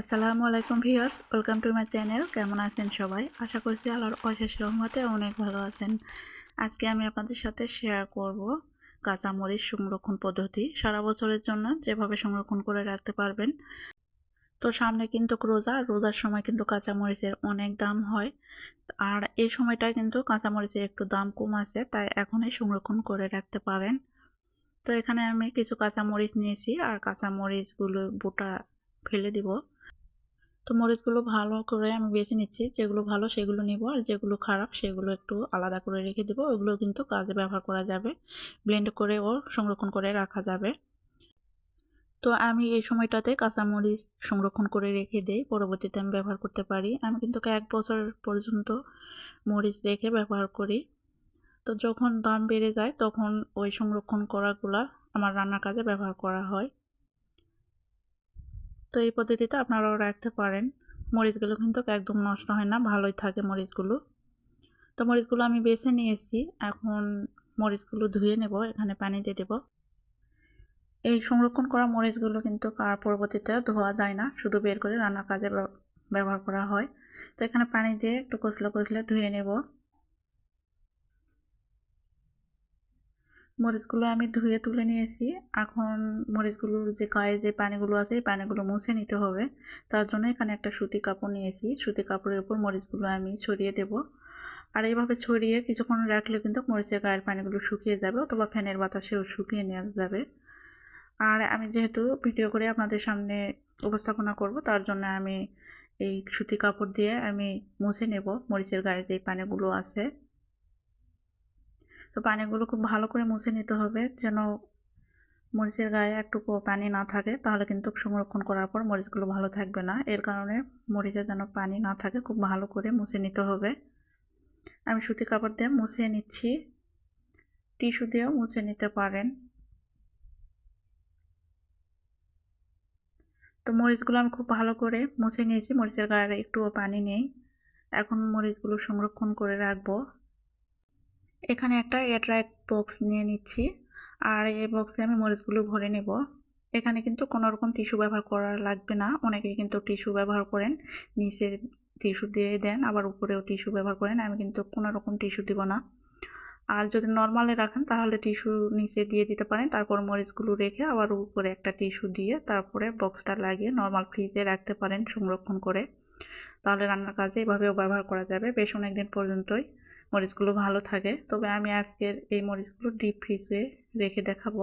আসসালামু আলাইকুম viewers, welcome to my channel. কেমন আছেন সবাই? আশা করছি আল্লাহর অশেষ রহমতে অনেক ভালো আছেন। আজকে আমি আপনাদের সাথে শেয়ার করব কাঁচামরিচ সংরক্ষণ পদ্ধতি। সারা বছরের জন্য যেভাবে সংরক্ষণ করে রাখতে পারবেন। তো সামনে কিন্তু রোজা, রোজার সময় কিন্তু কাঁচামরিচের অনেক দাম হয়। আর এই সময়টায় কিন্তু কাঁচামরিচের একটু দাম কম আছে, তাই এখনই সংরক্ষণ করে রাখতে পারেন। তো এখানে আমি কিছু কাঁচামরিচ নিয়েছি, আর কাঁচামরিচগুলো বোটা ফেলে দিব। তো মরিচগুলো ভালো করে আমি বেছে নিচ্ছি। যেগুলো ভালো সেগুলো নিব আর যেগুলো খারাপ সেগুলো একটু আলাদা করে রেখে দেবো। ওগুলো কিন্তু কাজে ব্যবহার করা যাবে। ব্লেন্ড করে ও সংরক্ষণ করে রাখা যাবে। তো আমি এই সময়টাতে কাঁচামরিচ সংরক্ষণ করে রেখে দেই। পরবর্তীতে আমি ব্যবহার করতে পারি। আমি কিন্তু এক বছর পর্যন্ত মরিচ রেখে ব্যবহার করি। তো যখন দাম বেড়ে যায় তখন ওই সংরক্ষণ করাগুলা আমার রান্নার কাজে ব্যবহার করা হয়। তো এই পদ্ধতিতে আপনারাও রাখতে পারেন। মরিচগুলো কিন্তু একদম নষ্ট হয় না, ভালোই থাকে মরিচগুলো। তো মরিচগুলো আমি বেছে নিয়েছি, এখন মরিচগুলো ধুয়ে নেব, এখানে পানি দিয়ে দেব। এই সংরক্ষণ করা মরিচগুলো কিন্তু কার পরবর্তীতে ধোয়া যায় না, শুধু বের করে রান্নার কাজে ব্যবহার করা হয়। তো এখানে পানি দিয়ে একটু কচলে কচলে ধুয়ে নেব। মরিচগুলো আমি ধুয়ে তুলে নিয়েছি। এখন মরিচগুলোর যে গায়ে যে পানিগুলো আছে, এই পানিগুলো মুছে নিতে হবে। তার জন্য এখানে একটা সুতি কাপড় নিয়েছি। সুতি কাপড়ের উপর মরিচগুলো আমি ছড়িয়ে দেব। আর এইভাবে ছড়িয়ে কিছুক্ষণ রাখলে কিন্তু মরিচের গায়ের পানিগুলো শুকিয়ে যাবে অথবা ফ্যানের বাতাসেও শুকিয়ে নেওয়া যাবে। আর আমি যেহেতু ভিডিও করে আপনাদের সামনে উপস্থাপনা করব, তার জন্য আমি এই সুতি কাপড় দিয়ে আমি মুছে নেব মরিচের গায়ে যে পানিগুলো আছে। তো পানিগুলো খুব ভালো করে মুছে নিতে হবে যেন মরিচের গায়ে একটুকু পানি না থাকে। তাহলে কিন্তু সংরক্ষণ করার পর মরিচগুলো ভালো থাকবে না। এর কারণে মরিচে যেন পানি না থাকে, খুব ভালো করে মুছে নিতে হবে। আমি সুতি কাপড় দিয়ে মুছে নিচ্ছি। টিস্যু দিয়েও মুছে নিতে পারেন। তো মরিচগুলো আমি খুব ভালো করে মুছে নিয়েছি। মরিচের গায়ে একটুও পানি নেই। এখন মরিচগুলো সংরক্ষণ করে রাখব। এখানে একটা এয়ারট্রাইট বক্স নিয়ে নিচ্ছি। আর এই বক্সে আমি মরিচগুলো ভরে নেব। এখানে কিন্তু কোনো রকম টিস্যু ব্যবহার করা লাগবে না। অনেকে কিন্তু টিস্যু ব্যবহার করেন, নিচে টিস্যু দিয়ে দেন, আবার উপরেও টিস্যু ব্যবহার করেন। আমি কিন্তু কোনো রকম টিস্যু দিব না। আর যদি নর্মালে রাখেন, তাহলে টিস্যু নিচে দিয়ে দিতে পারেন। তারপর মরিচগুলো রেখে আবার উপরে একটা টিস্যু দিয়ে তারপরে বক্সটা লাগিয়ে নর্মাল ফ্রিজে রাখতে পারেন সংরক্ষণ করে। তাহলে রান্নার কাজে এভাবেও ব্যবহার করা যাবে। বেশ অনেক দিন পর্যন্তই। মরিচগুলো ভালো থাকে। তবে আমি আজকের এই মরিচগুলো ডিপ ফ্রিজে রেখে দেখাবো।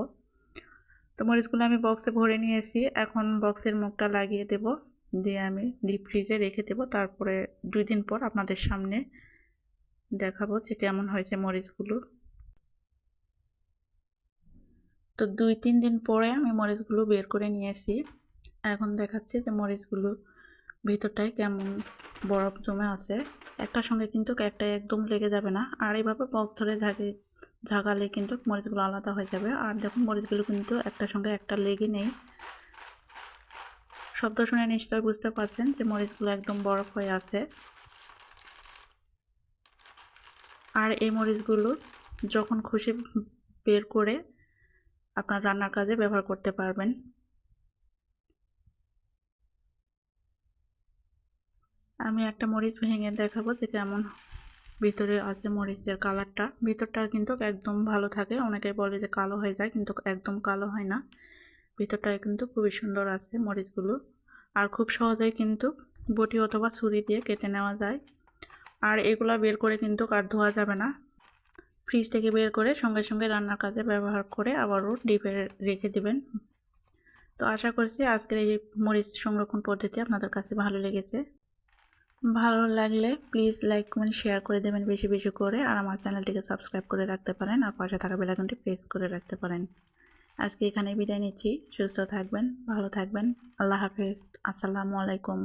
তো মরিচগুলো আমি বক্সে ভরে নিয়েছি। এখন বক্সের মুখটা লাগিয়ে দেব। দিয়ে আমি ডিপ ফ্রিজে রেখে দেব। তারপরে দুই দিন পর আপনাদের সামনে দেখাবো যে কেমন হয়েছে মরিচগুলো। তো দুই তিন দিন পরে আমি মরিচগুলো বের করে নিয়েছি। এখন দেখাচ্ছি যে মরিচগুলো ভিতরটায় কেমন বরফ জমে আছে। একটার সঙ্গে কিন্তু একটা একদম লেগে যাবে না। আর এইভাবে বক্স ধরে ঝাঁকে, ঝাঁকালে কিন্তু মরিচগুলো আলাদা হয়ে যাবে। আর দেখুন, মরিচগুলো কিন্তু একটার সঙ্গে একটা লেগে নেই। শব্দ শুনে নিশ্চয় বুঝতে পারছেন যে মরিচগুলো একদম বরফ হয়ে আছে। আর এই মরিচগুলো যখন খুশি বের করে আপনার রান্নার কাজে ব্যবহার করতে পারবেন। আমি একটা মরিচ ভেঙে দেখাবো যে কেমন ভিতরে আছে মরিচের কালারটা। ভিতরটা কিন্তু একদম ভালো থাকে। অনেকে বলে যে কালো হয়ে যায়, কিন্তু একদম কালো হয় না। ভিতরটা কিন্তু খুবই সুন্দর আছে মরিচগুলো। আর খুব সহজেই কিন্তু বটি অথবা ছুরি দিয়ে কেটে নেওয়া যায়। আর এগুলা বের করে কিন্তু আর ধোয়া যাবে না। ফ্রিজ থেকে বের করে সঙ্গে সঙ্গে রান্নার কাজে ব্যবহার করে আবারও ডিপে রেখে দিবেন। তো আশা করছি আজকের এই মরিচ সংরক্ষণ পদ্ধতি আপনাদের কাছে ভালো লেগেছে। ভালো লাগলে প্লিজ লাইক কমেন্ট শেয়ার করে দেবেন বেশি বেশি করে। আর আমার চ্যানেলটিকে সাবস্ক্রাইব করে রাখতে পারেন। আর পাশে থাকা বেলাইকনটি প্রেস করে রাখতে পারেন। আজকে এখানে বিদায় নিচ্ছি। সুস্থ থাকবেন, ভালো থাকবেন। আল্লাহ হাফেজ। আসসালামু আলাইকুম।